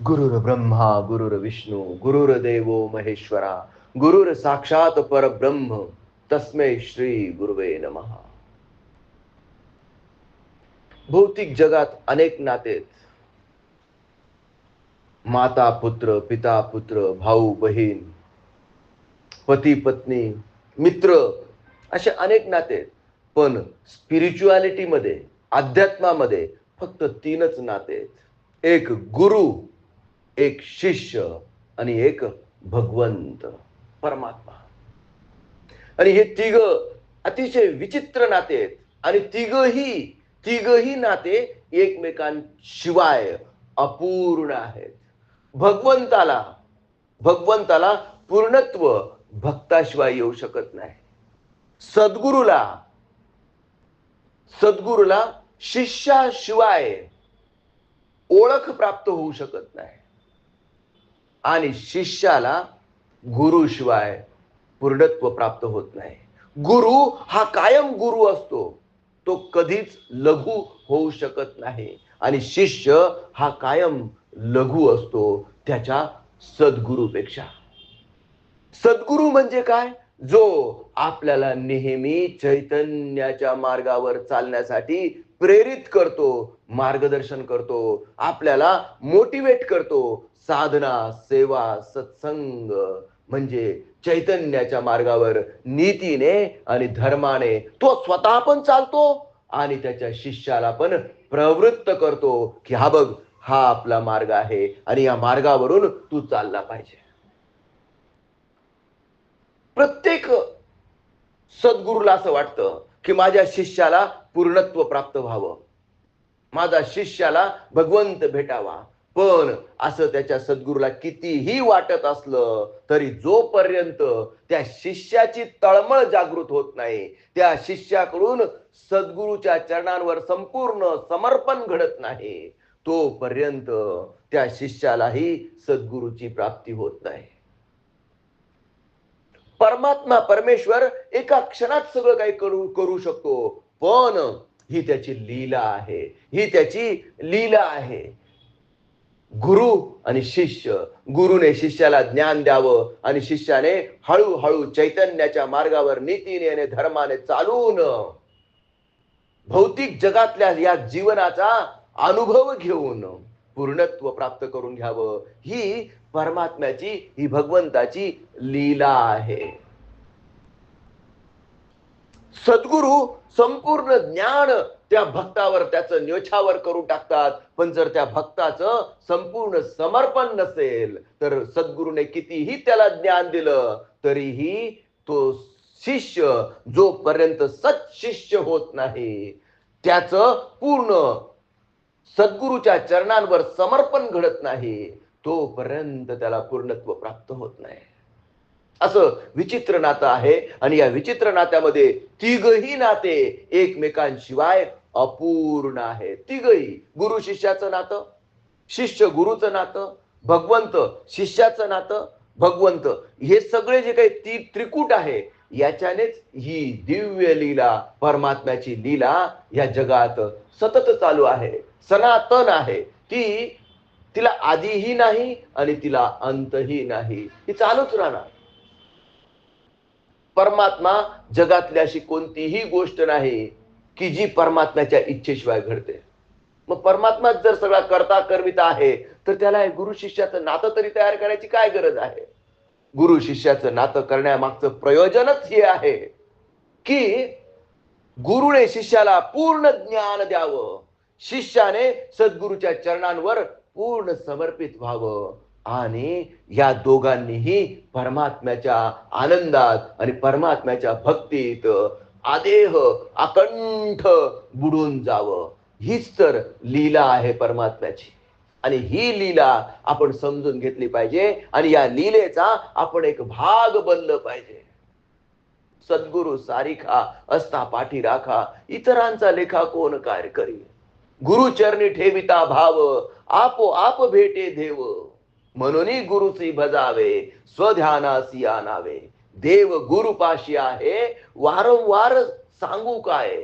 गुरुर ब्रह्मा गुरुर विष्णू गुरुर देवो महेश्वरा गुरुर साक्षात परब्रह्म तस्मै श्री गुरुवे नमः. भौतिक जगात अनेक नातेत माता पुत्र पिता पुत्र भाऊ बहीण पती पत्नी मित्र असे अनेक नाते पण स्पिरिच्युअलिटी मध्ये अध्यात्मामध्ये फक्त तीनच नाते एक गुरु एक शिष्य आणि एक भगवंत परमात्मा. आणि हे तिघ अतिशय विचित्र नाते आहेत. आणि तिघही तिघही नाते एकमेकांशिवाय अपूर्ण आहेत. भगवंताला भगवंताला पूर्णत्व भक्ताशिवाय येऊ शकत नाही. सद्गुरूला सद्गुरूला शिष्याशिवाय ओळख प्राप्त होऊ शकत नाही. आणि शिष्याला गुरुशिवाय पूर्णत्व प्राप्त होत नाही. गुरु हा कायम गुरु असतो. तो कधीच लघु होऊ शकत नाही. आणि शिष्य हा कायम लघु असतो त्याच्या सद्गुरूपेक्षा. सद्गुरू म्हणजे काय? जो आपल्याला नेहमी चैतन्याच्या मार्गावर चालण्यासाठी प्रेरित करतो मार्गदर्शन करतो आपल्याला मोटिवेट करतो. साधना सेवा सत्संग म्हणजे चैतन्याच्या मार्गावर नीतीने आणि धर्माने तो स्वतः पण चालतो आणि त्याच्या शिष्याला पण प्रवृत्त करतो की हा बघ हा आपला मार्ग आहे आणि या मार्गावरून तू चालला पाहिजे. प्रत्येक सद्गुरूला असं वाटतं की माझ्या शिष्याला पूर्णत्व प्राप्त व्हावं. माझा शिष्याला भगवंत भेटावा. पण असं त्याच्या सद्गुरूला कितीही वाटत असलं तरी जोपर्यंत त्या शिष्याची तळमळ जागृत होत नाही त्या शिष्याकडून सद्गुरूच्या चरणांवर संपूर्ण समर्पण घडत नाही तोपर्यंत त्या शिष्यालाही सद्गुरूची प्राप्ती होत नाही. परमात्मा परमेश्वर एका क्षणात सगळं काही करू करू शकतो. पण ही त्याची लीला आहे. ही त्याची लीला आहे. गुरु आणि शिष्य. गुरुने शिष्याला ज्ञान द्यावं आणि शिष्याने हळूहळू चैतन्याच्या मार्गावर नीतीने आणि धर्माने चालून भौतिक जगातल्या या जीवनाचा अनुभव घेऊन पूर्णत्व प्राप्त करून घ्यावं. ही परमात्म्याची ही भगवंताची लीला आहे. सद्गुरु संपूर्ण ज्ञान त्या भक्तावर त्याचं न्योछावर करून टाकतात. पण जर त्या भक्ताचं संपूर्ण समर्पण नसेल तर सद्गुरूने कितीही त्याला ज्ञान दिलं तरीही तो शिष्य जोपर्यंत सत्शिष्य होत नाही त्याचं पूर्ण सद्गुरूच्या चरणांवर समर्पण घडत नाही. तोपर्यंत त्याला पूर्णत्व प्राप्त होत नाही. असं विचित्र नातं आहे आणि या विचित्र नात्यामध्ये तिघही नाते एकमेकांशिवाय अपूर्ण आहे तिघही गुरु शिष्याचं नातं शिष्य गुरुचं नातं भगवंत शिष्याचं नातं भगवंत हे सगळे जे काही ती त्रिकूट आहे याच्यानेच ही दिव्य लीला परमात्म्याची लीला या जगात सतत चालू आहे. सनातन आहे. ती तिला आधीही नाही आणि तिला अंतही नाही. ती चालूच राहणार. परमात्मा जगातली अशी कोणतीही गोष्ट नाही की जी परमात्म्याच्या इच्छेशिवाय घडते. मग परमात्मा जर सगळा करता कर्मिता आहे तर त्याला गुरु शिष्याचं नातं तरी तयार करायची काय गरज आहे? गुरु शिष्याचं नातं करण्यामागचं प्रयोजनच हे आहे की गुरुने शिष्याला पूर्ण ज्ञान द्यावं. शिष्याने सद्गुरूच्या चरणांवर पूर्ण समर्पित व्हावं. आणि या दोघांनीही परमात्म्याच्या आनंदात आणि परमात्म्याच्या भक्तीत आदेह अकंठ बुडून जावं. हीच तर लीला आहे परमात्म्याची. आणि ही लीला आपण समजून घेतली पाहिजे आणि या लीलेचा आपण एक भाग बनलं पाहिजे. सद्गुरु सारिखा असता पाठी राखा इतरांचा लेखा कोण कार्य करी गुरुचरणी ठेविता भाव आपो आप भेटे देव. म्हणून गुरुची भजावे स्वध्यानासी आणावे. देव गुरुपाशी आहे वारंवार सांगू काय?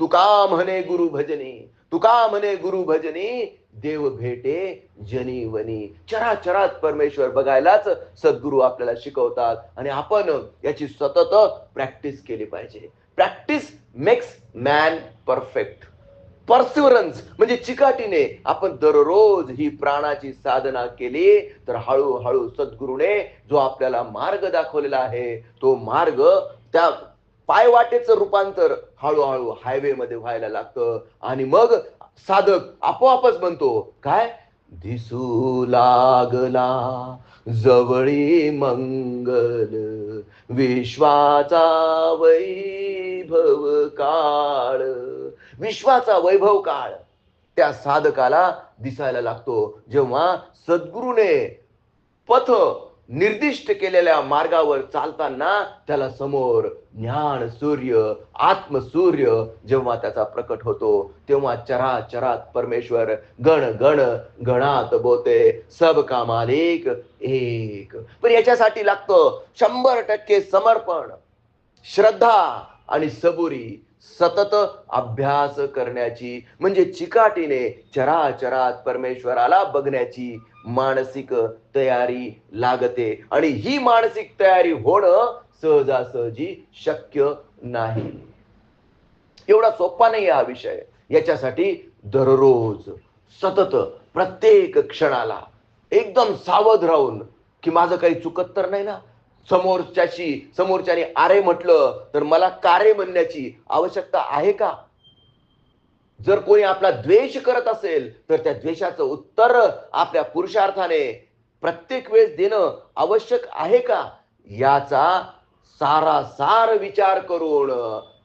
तुका म्हणे गुरु भजनी तुका म्हणे गुरु भजनी देव भेटे जनी वनी. चराचरात परमेश्वर बघायलाच सद्गुरू आपल्याला शिकवतात आणि आपण याची सतत प्रॅक्टिस केली पाहिजे. Practice makes man perfect. Perseverance म्हणजे चिकाटीने आपण दररोज ही प्राणाची साधना केली तर हळूहळू सद्गुरूने जो आपल्याला मार्ग दाखवलेला आहे तो मार्ग त्या पायवाटेचं रूपांतर हळूहळू हायवे मध्ये व्हायला लागतं. आणि मग साधक आपोआपच म्हणतो काय? दिसू लागला जवळी मंगल विश्वाचा वैभव काळ. विश्वाचा वैभव काळ. त्या साधकाला दिसायला लागतो. जेव्हा सद्गुरूने पथ निर्दिष्ट केलेल्या मार्गावर चालताना त्याला समोर ज्ञान सूर्य आत्मसूर्य जेव्हा त्याचा प्रकट होतो तेव्हा चरा चरात परमेश्वर गण गण गणात बोते. सब का मालिक एक. पण याच्यासाठी लागतं शंभर टक्के समर्पण श्रद्धा आणि सबुरी सतत अभ्यास करण्याची म्हणजे चिकाटीने चराचरात परमेश्वराला बघण्याची मानसिक तयारी लागते. आणि ही मानसिक तयारी होणं सहजासहजी शक्य नाही. एवढा सोपा नाही हा विषय. याच्यासाठी दररोज सतत प्रत्येक क्षणाला एकदम सावध राहून की माझं काही चुकत तर नाही ना? समोरच्याशी समोरच्याने आरे म्हटलं तर मला कारे म्हणण्याची आवश्यकता आहे का? जर कोणी आपला द्वेष करत असेल तर त्या द्वेषाचं उत्तर आपल्या पुरुषार्थाने प्रत्येक वेळेस देणं आवश्यक आहे का? याचा सारा सार विचार करून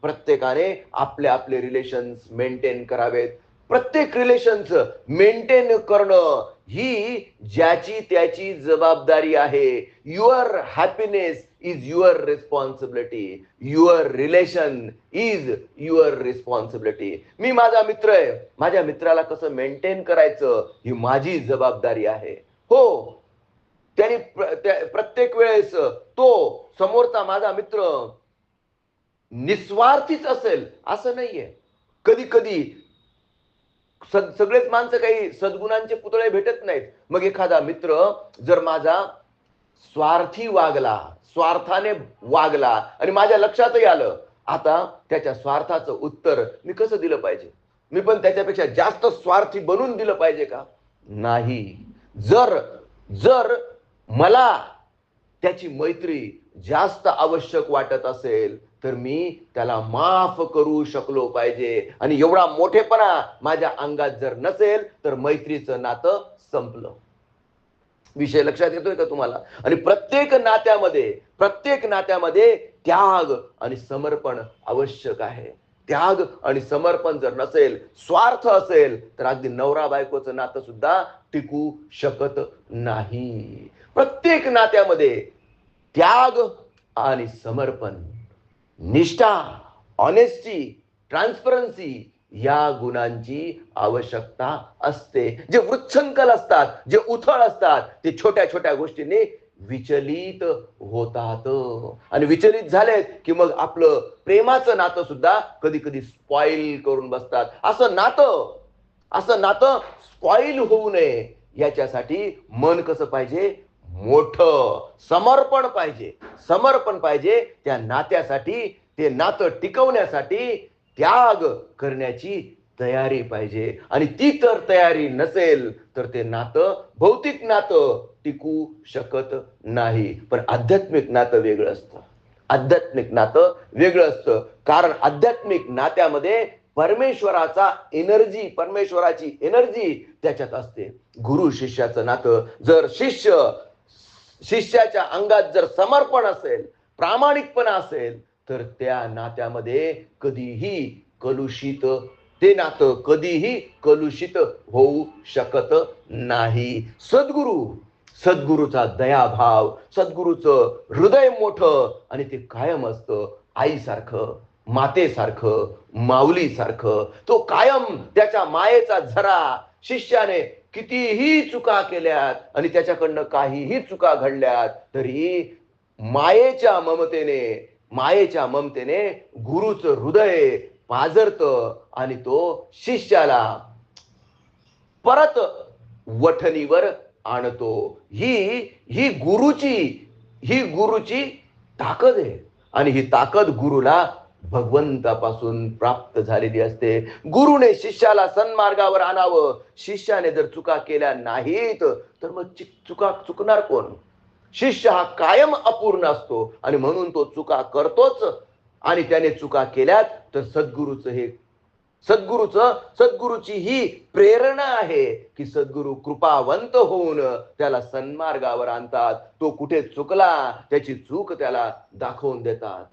प्रत्येकाने आपले आपले रिलेशन्स मेंटेन करावेत. प्रत्येक रिलेशन्स मेंटेन करणं ही ज्याची त्याची जबाबदारी आहे. Your happiness is your responsibility your relation is your responsibility मी माझा मित्र आहे. माझ्या मित्राला कसं मेंटेन करायचं ही माझी जबाबदारी आहे. हो. त्यांनी प्रत्येक वेळेस तो समोरचा माझा मित्र निस्वार्थीच असेल असं नाहीये. कधी कधी सगळेच माणसं काही सद्गुणांचे पुतळे भेटत नाहीत. मग एखादा मित्र जर माझा स्वार्थी वागला स्वार्थाने वागला आणि माझ्या लक्षातही आलं आता त्याच्या स्वार्थाचं उत्तर मी कसं दिलं पाहिजे? मी पण त्याच्यापेक्षा जास्त स्वार्थी बनून दिलं पाहिजे का? नाही. जर जर मला त्याची मैत्री जास्त आवश्यक वाटत असेल तर मी त्याला माफ करू शकलो पाहिजे. आणि एवढा मोठेपणा माझ्या अंगात जर नसेल तर मैत्रीचं नातं संपलं. विषय लक्षात येतोय का तुम्हाला? आणि प्रत्येक नात्यामध्ये प्रत्येक नात्यामध्ये त्याग आणि समर्पण आवश्यक आहे. त्याग आणि समर्पण जर नसेल स्वार्थ असेल तर अगदी नवरा बायकोचं नातं सुद्धा टिकू शकत नाही. प्रत्येक नात्यामध्ये त्याग आणि समर्पण निष्ठा ऑनेस्टी ट्रान्सपरन्सी या गुणांची आवश्यकता असते. जे वृच्छंकल असतात जे उथळ असतात ते छोट्या छोट्या गोष्टींनी विचलित होतात. आणि विचलित झालेत की मग आपलं प्रेमाचं नातं सुद्धा कधी कधी स्पॉइल करून बसतात. असं नातं असं नातं स्पॉइल होऊ नये याच्यासाठी मन कसं पाहिजे? मोठ समर्पण पाहिजे. समर्पण पाहिजे त्या नात्यासाठी ते नातं टिकवण्यासाठी त्याग करण्याची तयारी पाहिजे. आणि ती तर तयारी नसेल तर ते नातं भौतिक नातं टिकू शकत नाही. पण आध्यात्मिक नातं वेगळं असतं. आध्यात्मिक नातं वेगळं असतं. कारण आध्यात्मिक नात्यामध्ये परमेश्वराचा एनर्जी परमेश्वराची एनर्जी त्याच्यात असते. गुरु शिष्याचं नातं जर शिष्य शिष्याच्या अंगात जर समर्पण असेल प्रामाणिकपणा असेल तर त्या नात्यामध्ये कधीही कलुषित ते नातं कधीही कलुषित होऊ शकत नाही. सद्गुरु सद्गुरूचा दयाभाव सद्गुरूचं हृदय मोठं आणि ते कायम असतं आईसारखं मातेसारखं माऊलीसारखं. तो कायम त्याच्या मायेचा झरा शिष्याने कितीही चुका केल्यात आणि त्याच्याकडनं काहीही चुका घडल्यात तरी मायेच्या ममतेने मायेच्या ममतेने गुरुचं हृदय पाजरत आणि तो शिष्याला परत वठणीवर आणतो. ही ही गुरुची ही गुरुची ताकद आहे. आणि ही ताकद गुरुला भगवंतापासून प्राप्त झालेली असते. गुरुने शिष्याला सन्मार्गावर आणावं. शिष्याने जर चुका केल्या नाहीत तर मग चुका चुकणार कोण? शिष्य हा कायम अपूर्ण असतो आणि म्हणून तो चुका करतोच. आणि त्याने चुका केल्यात तर सद्गुरूचं हे सद्गुरूचं सद्गुरूची ही प्रेरणा आहे की सद्गुरू कृपावंत होऊन त्याला सन्मार्गावर आणतात. तो कुठे चुकला त्याची चूक त्याला दाखवून देतात.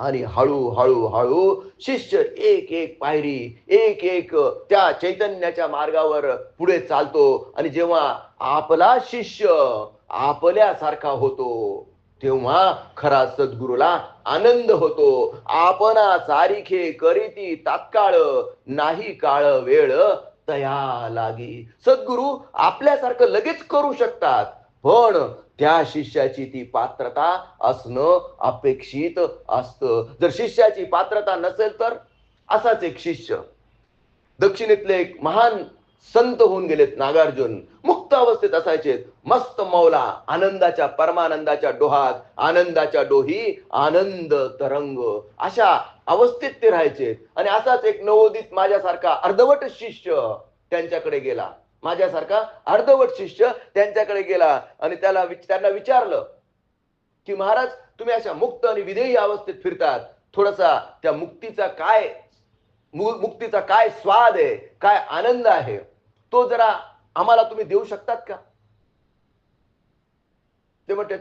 आणि हळूहळू हळू हळू शिष्य एक एक पायरी एक एक त्या चैतन्याच्या मार्गावर पुढे चालतो. आणि जेव्हा आपला शिष्य आपल्यासारखा होतो तेव्हा खरा सद्गुरूला आनंद होतो. आपणा सारिखे करीती तात्काळ नाही काळ वेळ तया लागी. सद्गुरू आपल्यासारखं लगेच करू शकतात पण त्या शिष्याची ती पात्रता असणं अपेक्षित असतं. जर शिष्याची पात्रता नसेल तर असाच एक शिष्य. दक्षिणेतले एक महान संत होऊन गेलेत नागार्जुन. मुक्त अवस्थेत असायचे. मस्त मौला आनंदाच्या परमानंदाच्या डोहात आनंदाच्या डोही आनंद तरंग. अशा अवस्थेत ते राहायचे. आणि असाच एक नवोदित माझ्यासारखा अर्धवट शिष्य त्यांच्याकडे गेला. माझ्यासारखा अर्धवट शिष्य त्यांच्याकडे गेला आणि त्याला त्यांना विचारलं की महाराज तुम्ही अशा मुक्त आणि विधेयी अवस्थेत फिरतात. थोडासा त्या मुक्तीचा काय मु- मुक्तीचा काय स्वाद आहे काय आनंद आहे तो जरा आम्हाला तुम्ही देऊ शकतात का? ते म्हणते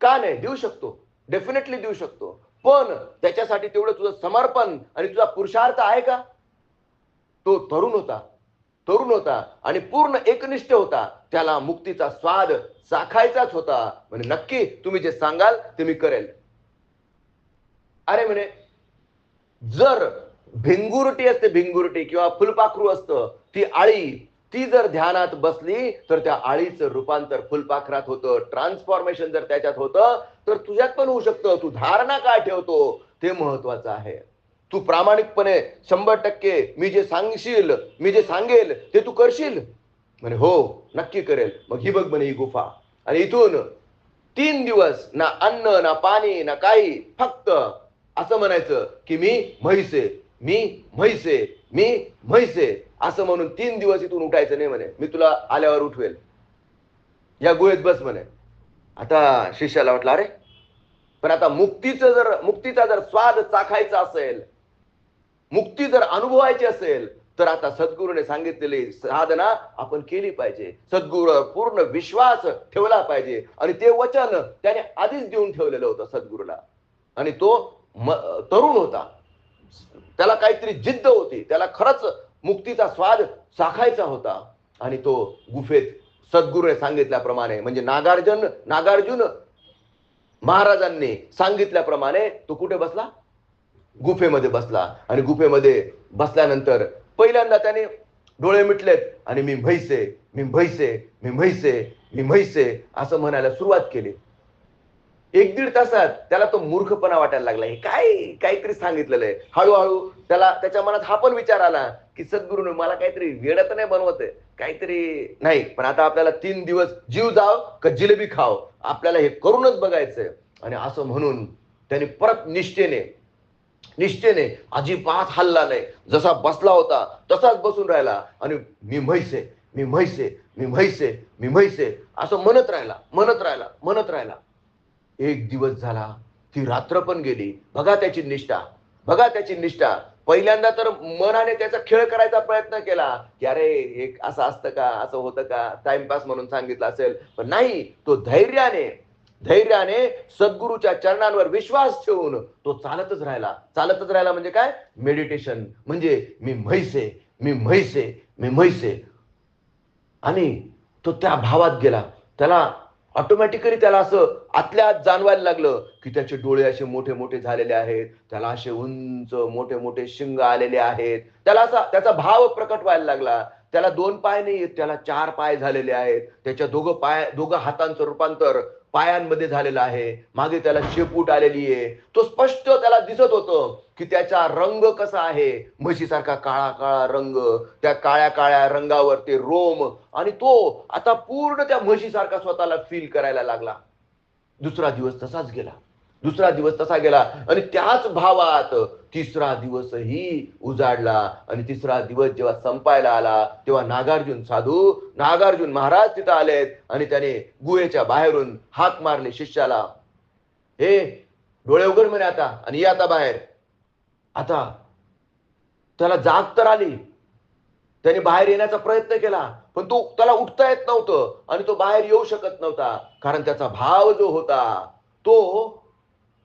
का नाही देऊ शकतो. डेफिनेटली देऊ शकतो. पण त्याच्यासाठी तेवढं तुझं समर्पण आणि तुझा पुरुषार्थ आहे का? तो तरुण होता. तरुण होता आणि पूर्ण एकनिष्ठ होता. त्याला मुक्तीचा स्वाद चाखायचाच होता. म्हणजे नक्की तुम्ही जे सांगाल ते मी करेल. अरे म्हणे जर भिंगुरटी असते भिंगुरटी किंवा फुलपाखरू असतं ती आळी ती जर ध्यानात बसली तर त्या आळीचं रूपांतर फुलपाखरात होतं ट्रान्सफॉर्मेशन जर त्याच्यात होतं तर तुझ्यात पण होऊ शकतं. तू धारणा काय ठेवतो? ते महत्वाचं आहे. तू प्रामाणिकपणे शंभर टक्के मी जे सांगशील मी जे सांगेल ते तू करशील? म्हणे हो नक्की करेल. मग ही बघ म्हणे ही गुफा. आणि इथून तीन दिवस ना अन्न ना पाणी ना काही फक्त असं म्हणायचं की मी म्हैसे मी म्हैसे मी म्हैसे. असं म्हणून तीन दिवस इथून उठायचं नाही म्हणे. मी तुला आल्यावर उठवेल. या गुहेत बस म्हणे. आता शिष्याला वाटलं अरे पण आता मुक्तीचं जर मुक्तीचा जर स्वाद चाखायचा असेल मुक्ती जर अनुभवायची असेल तर आता सद्गुरूने सांगितलेली साधना आपण केली पाहिजे. सद्गुरू पूर्ण विश्वास ठेवला पाहिजे. आणि ते वचन त्याने आधीच देऊन ठेवलेलं होतं सद्गुरूला. आणि तो तरुण होता. त्याला काहीतरी जिद्द होती. त्याला खरंच मुक्तीचा स्वाद चाखायचा होता. आणि तो गुफेत सद्गुरूने सांगितल्याप्रमाणे म्हणजे नागार्जुन नागार्जुन महाराजांनी सांगितल्याप्रमाणे तो कुठे बसला? गुफेमध्ये बसला आणि गुफेमध्ये बसल्यानंतर पहिल्यांदा त्याने डोळे मिटलेत आणि मी म्हैसे मी म्हैसे मी म्हैसे मी म्हैसे असं म्हणायला सुरुवात केली. एक दीड तासात त्याला तो मूर्खपणा वाटायला लागला. हे काय काहीतरी सांगितलेलं आहे. हळूहळू त्याला त्याच्या मनात हा पण विचार आला की सद्गुरूने मला काहीतरी वेडत नाही बनवत आहे. काहीतरी नाही. पण आता आपल्याला तीन दिवस जीव जाव का जिलेबी खाव. आपल्याला हे करूनच बघायचंय. आणि असं म्हणून त्याने परत निष्ठेने निष्ठेने अजिबात हल्ला नाही. जसा बसला होता तसाच बसून राहिला. आणि मी म्हैसे मी म्हैसे मी म्हैसे मी म्हैसे असं म्हणत राहिला म्हणत राहिला म्हणत राहिला. एक दिवस झाला ती रात्र पण गेली. बघा त्याची निष्ठा बघा त्याची निष्ठा. पहिल्यांदा तर मनाने त्याचा खेळ करायचा प्रयत्न केला की अरे एक असं असतं का असं होतं का? टाइमपास म्हणून सांगितलं असेल. पण नाही तो धैर्याने धैर्याने सद्गुरूच्या चरणांवर विश्वास ठेवून तो चालतच राहिला. चालतच राहिला म्हणजे काय? मेडिटेशन म्हणजे मी म्हैसे मी म्हैसे मी म्हैसे. आणि तो त्या भावात गेला. त्याला ऑटोमॅटिकली त्याला असं आतल्या आत जाणवायला लागलं की त्याचे डोळे असे मोठे मोठे झालेले आहेत. त्याला असे उंच मोठे मोठे शिंग आलेले आहेत. त्याला असा त्याचा भाव प्रकट व्हायला लागला. त्याला दोन पाय नाही आहेत त्याला चार पाय झालेले आहेत. त्याच्या दोघं पाय दोघं हातांचं रूपांतर पायांमध्ये झालेला आहे. मागे त्याला शेपूट आलेली आहे. तो स्पष्ट त्याला दिसत होतं की त्याचा रंग कसा आहे. म्हशीसारखा काळा काळा रंग त्या काळ्या काळ्या रंगावर ते रोम आणि तो आता पूर्ण त्या म्हशीसारखा स्वतःला फील करायला लागला. दुसरा दिवस तसाच गेला. दुसरा दिवस तसा गेला. आणि त्याच भावात तिसरा दिवसही उजाडला आणि तिसरा दिवस जेव्हा संपायला आला तेव्हा नागार्जुन साधू नागार्जुन महाराज तिथं आलेत आणि त्याने गुहेच्या बाहेरून हाक मारले शिष्याला. हे डोळे उघड म्हणे आता आणि ये आता बाहेर. आता त्याला जाग तर आली. त्याने बाहेर येण्याचा प्रयत्न केला पण तो त्याला उठता येत नव्हतं आणि तो बाहेर येऊ शकत नव्हता कारण त्याचा भाव जो होता तो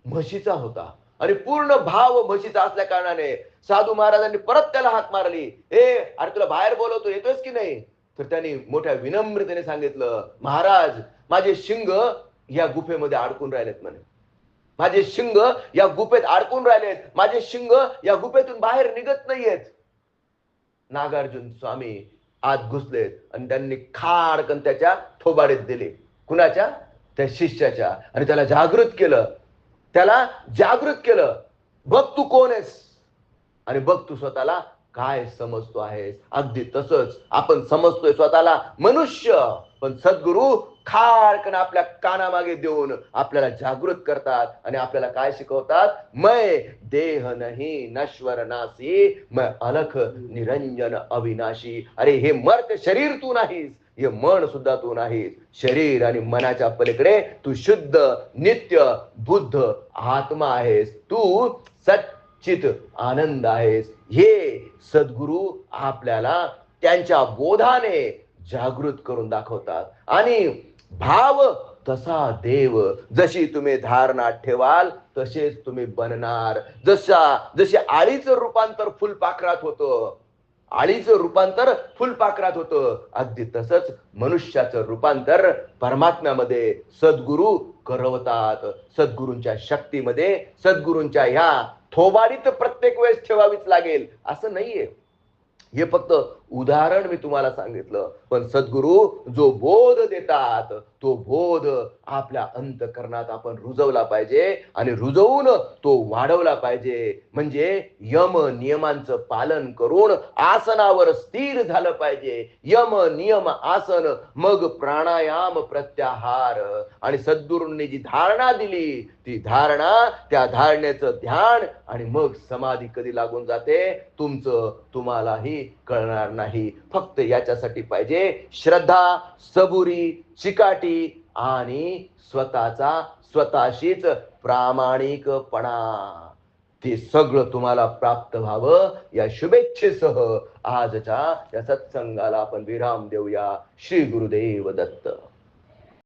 म्हशीचा होता. आणि पूर्ण भाव म्हशीचा असल्या कारणाने साधू महाराजांनी परत त्याला हाक मारली. ए अरे तुला बाहेर बोलवतो येतोयस की नाही? तर त्यांनी मोठ्या विनम्रतेने सांगितलं महाराज माझे शिंग या गुफेमध्ये अडकून राहिलेत म्हणे. माझे शिंग या गुफेत अडकून राहिलेत. माझे शिंग या गुफेतून बाहेर निघत नाहीयेत. नागार्जुन स्वामी आत घुसलेत आणि त्यांनी खाडकन त्याच्या थोबाडीत दिले. कुणाच्या? त्या शिष्याच्या. आणि त्याला जागृत केलं. त्याला जागृत केलं. बघ तू कोण आहेस. आणि बघ तू स्वतःला काय समजतो आहेस. अगदी तसंच आपण समजतोय स्वतःला मनुष्य. पण सद्गुरु खाडकन आपल्या कानामागे देऊन आपल्याला जागृत करतात आणि आपल्याला काय शिकवतात? मै देह नाही नश्वर नासी मय अलख निरंजन अविनाशी. अरे हे मर्त शरीर तू नाहीस. हे मन सुद्धा तू नाहीस शरीर आणि मनाच्या पलीकडे तू शुद्ध नित्य बुद्ध आत्मा आहेस. तू सच्चित आनंद आहेस. हे सद्गुरु आपल्याला त्यांच्या बोधाने जागृत करून दाखवतात. आणि भाव तसा देव. जशी तुम्ही धारणा ठेवाल तसेच तुम्ही बनणार. जसा जसे आळीचं रूपांतर फुलपाखरात होतं आळीचं रूपांतर फुलपाखरात होतं. अगदी तसंच मनुष्याचं रूपांतर परमात्म्यामध्ये सद्गुरु करवतात. सद्गुरूंच्या शक्तीमध्ये सद्गुरूंच्या ह्या थोबाडीत प्रत्येक वेळेस ठेवावीच लागेल. असं नाहीये. हे फक्त उदाहरण मी तुम्हाला सांगितलं. पण सद्गुरु जो बोध देतात तो बोध आपल्या अंतकरणात आपण रुजवला पाहिजे आणि रुजवून तो वाढवला पाहिजे. म्हणजे यम नियमांचं पालन करून आसनावर स्थिर झालं पाहिजे. यम नियम आसन मग प्राणायाम प्रत्याहार. आणि सद्गुरूंनी जी धारणा दिली ती धारणा त्या धारणेचं ध्यान आणि मग समाधी कधी लागून जाते? तुमचं तुम्हालाही कळणार नाही. फक्त याच्यासाठी पाहिजे श्रद्धा सबुरी चिकाटी आणि स्वतःचा स्वतःशीच प्रामाणिकपणा. ते सगळं तुम्हाला प्राप्त व्हावं या शुभेच्छेसह आजच्या या सत्संगाला आपण विराम देऊया. श्री गुरुदेव दत्त.